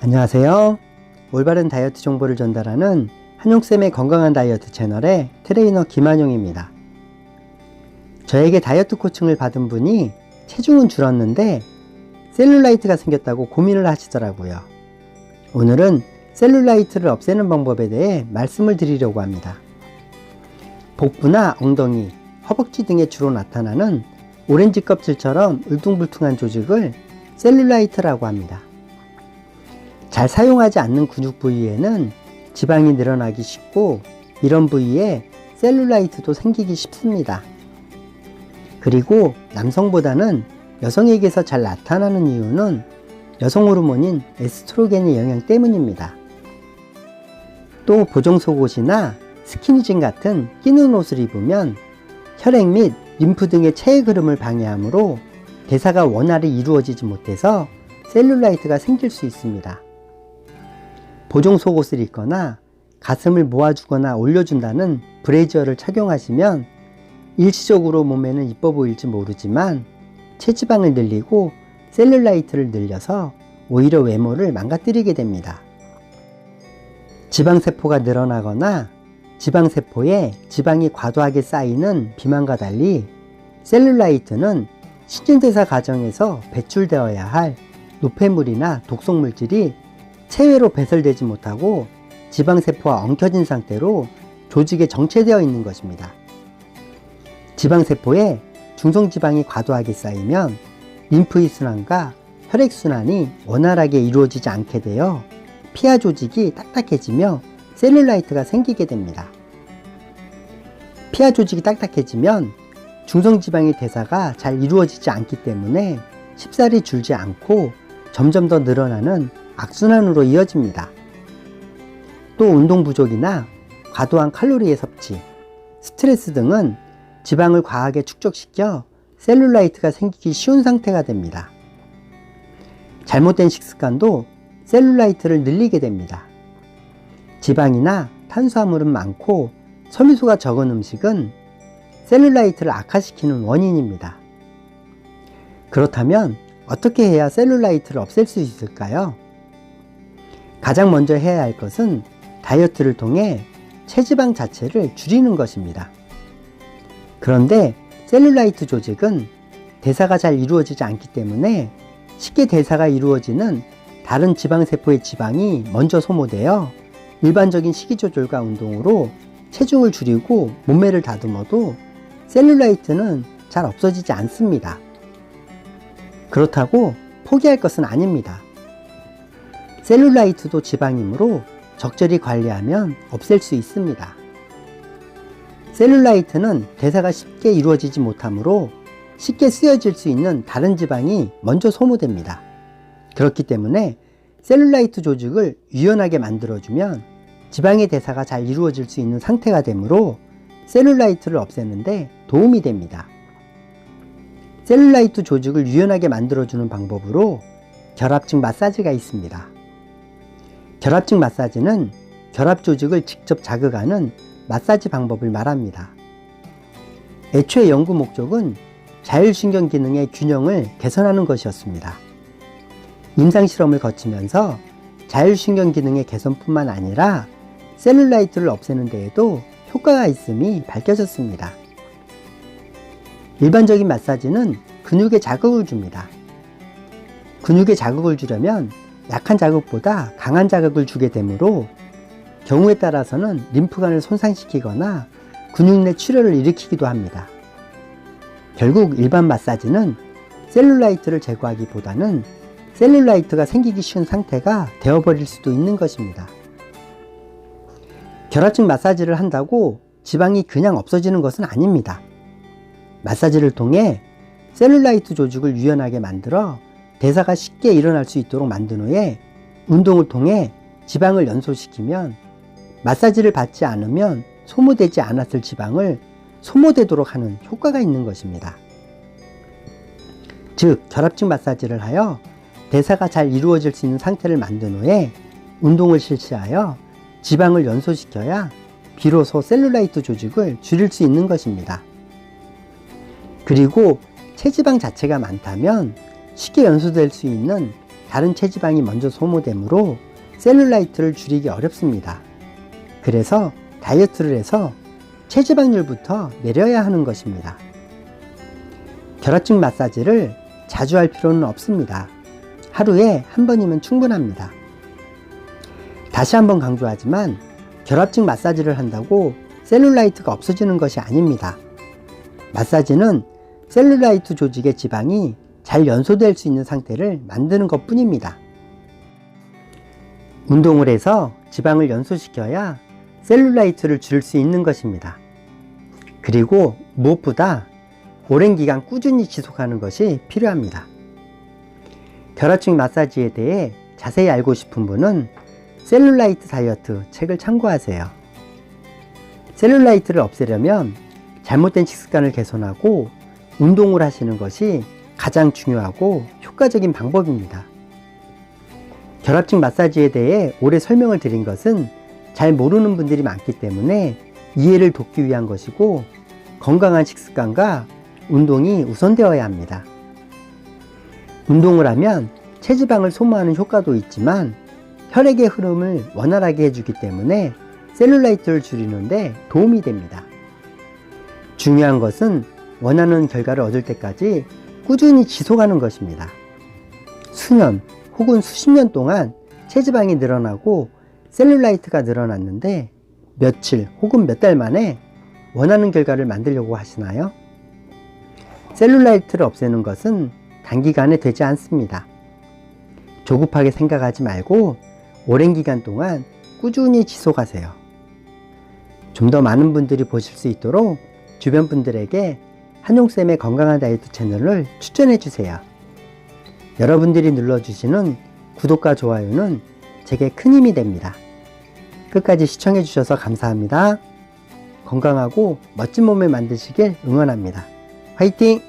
안녕하세요. 올바른 다이어트 정보를 전달하는 한용쌤의 건강한 다이어트 채널의 트레이너 김한용입니다. 저에게 다이어트 코칭을 받은 분이 체중은 줄었는데 셀룰라이트가 생겼다고 고민을 하시더라고요. 오늘은 셀룰라이트를 없애는 방법에 대해 말씀을 드리려고 합니다. 복부나 엉덩이, 허벅지 등에 주로 나타나는 오렌지 껍질처럼 울퉁불퉁한 조직을 셀룰라이트라고 합니다. 잘 사용하지 않는 근육 부위에는 지방이 늘어나기 쉽고 이런 부위에 셀룰라이트도 생기기 쉽습니다. 그리고 남성보다는 여성에게서 잘 나타나는 이유는 여성 호르몬인 에스트로겐의 영향 때문입니다. 또 보정 속옷이나 스키니진 같은 끼는 옷을 입으면 혈액 및 림프 등의 체액 흐름을 방해하므로 대사가 원활히 이루어지지 못해서 셀룰라이트가 생길 수 있습니다. 보정 속옷을 입거나 가슴을 모아주거나 올려준다는 브레이저를 착용하시면 일시적으로 몸에는 이뻐 보일지 모르지만 체지방을 늘리고 셀룰라이트를 늘려서 오히려 외모를 망가뜨리게 됩니다. 지방세포가 늘어나거나 지방세포에 지방이 과도하게 쌓이는 비만과 달리 셀룰라이트는 신진대사 과정에서 배출되어야 할 노폐물이나 독성물질이 체외로 배설되지 못하고 지방세포와 엉켜진 상태로 조직에 정체되어 있는 것입니다. 지방세포에 중성지방이 과도하게 쌓이면 림프의 순환과 혈액순환이 원활하게 이루어지지 않게 되어 피하 조직이 딱딱해지며 셀룰라이트가 생기게 됩니다. 피하 조직이 딱딱해지면 중성지방의 대사가 잘 이루어지지 않기 때문에 쉽사리 줄지 않고 점점 더 늘어나는 악순환으로 이어집니다. 또 운동 부족이나 과도한 칼로리의 섭취, 스트레스 등은 지방을 과하게 축적시켜 셀룰라이트가 생기기 쉬운 상태가 됩니다. 잘못된 식습관도 셀룰라이트를 늘리게 됩니다. 지방이나 탄수화물은 많고 섬유소가 적은 음식은 셀룰라이트를 악화시키는 원인입니다. 그렇다면 어떻게 해야 셀룰라이트를 없앨 수 있을까요? 가장 먼저 해야 할 것은 다이어트를 통해 체지방 자체를 줄이는 것입니다. 그런데 셀룰라이트 조직은 대사가 잘 이루어지지 않기 때문에 쉽게 대사가 이루어지는 다른 지방세포의 지방이 먼저 소모되어 일반적인 식이조절과 운동으로 체중을 줄이고 몸매를 다듬어도 셀룰라이트는 잘 없어지지 않습니다. 그렇다고 포기할 것은 아닙니다. 셀룰라이트도 지방이므로 적절히 관리하면 없앨 수 있습니다. 셀룰라이트는 대사가 쉽게 이루어지지 못하므로 쉽게 쓰여질 수 있는 다른 지방이 먼저 소모됩니다. 그렇기 때문에 셀룰라이트 조직을 유연하게 만들어주면 지방의 대사가 잘 이루어질 수 있는 상태가 되므로 셀룰라이트를 없애는데 도움이 됩니다. 셀룰라이트 조직을 유연하게 만들어주는 방법으로 결합증 마사지가 있습니다. 결합증 마사지는 결합 조직을 직접 자극하는 마사지 방법을 말합니다. 애초에 연구 목적은 자율신경 기능의 균형을 개선하는 것이었습니다. 임상 실험을 거치면서 자율신경 기능의 개선뿐만 아니라 셀룰라이트를 없애는 데에도 효과가 있음이 밝혀졌습니다. 일반적인 마사지는 근육에 자극을 줍니다. 근육에 자극을 주려면 약한 자극보다 강한 자극을 주게 되므로 경우에 따라서는 림프관을 손상시키거나 근육 내 출혈을 일으키기도 합니다. 결국 일반 마사지는 셀룰라이트를 제거하기보다는 셀룰라이트가 생기기 쉬운 상태가 되어버릴 수도 있는 것입니다. 결합증 마사지를 한다고 지방이 그냥 없어지는 것은 아닙니다. 마사지를 통해 셀룰라이트 조직을 유연하게 만들어 대사가 쉽게 일어날 수 있도록 만든 후에 운동을 통해 지방을 연소시키면 마사지를 받지 않으면 소모되지 않았을 지방을 소모되도록 하는 효과가 있는 것입니다. 즉, 결합증 마사지를 하여 대사가 잘 이루어질 수 있는 상태를 만든 후에 운동을 실시하여 지방을 연소시켜야 비로소 셀룰라이트 조직을 줄일 수 있는 것입니다. 그리고 체지방 자체가 많다면 쉽게 연소될 수 있는 다른 체지방이 먼저 소모되므로 셀룰라이트를 줄이기 어렵습니다. 그래서 다이어트를 해서 체지방률부터 내려야 하는 것입니다. 결합증 마사지를 자주 할 필요는 없습니다. 하루에 한 번이면 충분합니다. 다시 한번 강조하지만 결합증 마사지를 한다고 셀룰라이트가 없어지는 것이 아닙니다. 마사지는 셀룰라이트 조직의 지방이 잘 연소될 수 있는 상태를 만드는 것 뿐입니다. 운동을 해서 지방을 연소시켜야 셀룰라이트를 줄일 수 있는 것입니다. 그리고 무엇보다 오랜 기간 꾸준히 지속하는 것이 필요합니다. 결합증 마사지에 대해 자세히 알고 싶은 분은 셀룰라이트 다이어트 책을 참고하세요. 셀룰라이트를 없애려면 잘못된 식습관을 개선하고 운동을 하시는 것이 가장 중요하고 효과적인 방법입니다. 결합증 마사지에 대해 오래 설명을 드린 것은 잘 모르는 분들이 많기 때문에 이해를 돕기 위한 것이고 건강한 식습관과 운동이 우선되어야 합니다. 운동을 하면 체지방을 소모하는 효과도 있지만 혈액의 흐름을 원활하게 해주기 때문에 셀룰라이트를 줄이는데 도움이 됩니다. 중요한 것은 원하는 결과를 얻을 때까지 꾸준히 지속하는 것입니다. 수년 혹은 수십 년 동안 체지방이 늘어나고 셀룰라이트가 늘어났는데 며칠 혹은 몇 달 만에 원하는 결과를 만들려고 하시나요? 셀룰라이트를 없애는 것은 단기간에 되지 않습니다. 조급하게 생각하지 말고 오랜 기간 동안 꾸준히 지속하세요. 좀 더 많은 분들이 보실 수 있도록 주변 분들에게 한용쌤의 건강한 다이어트 채널을 추천해 주세요. 여러분들이 눌러주시는 구독과 좋아요는 제게 큰 힘이 됩니다. 끝까지 시청해 주셔서 감사합니다. 건강하고 멋진 몸을 만드시길 응원합니다. 화이팅!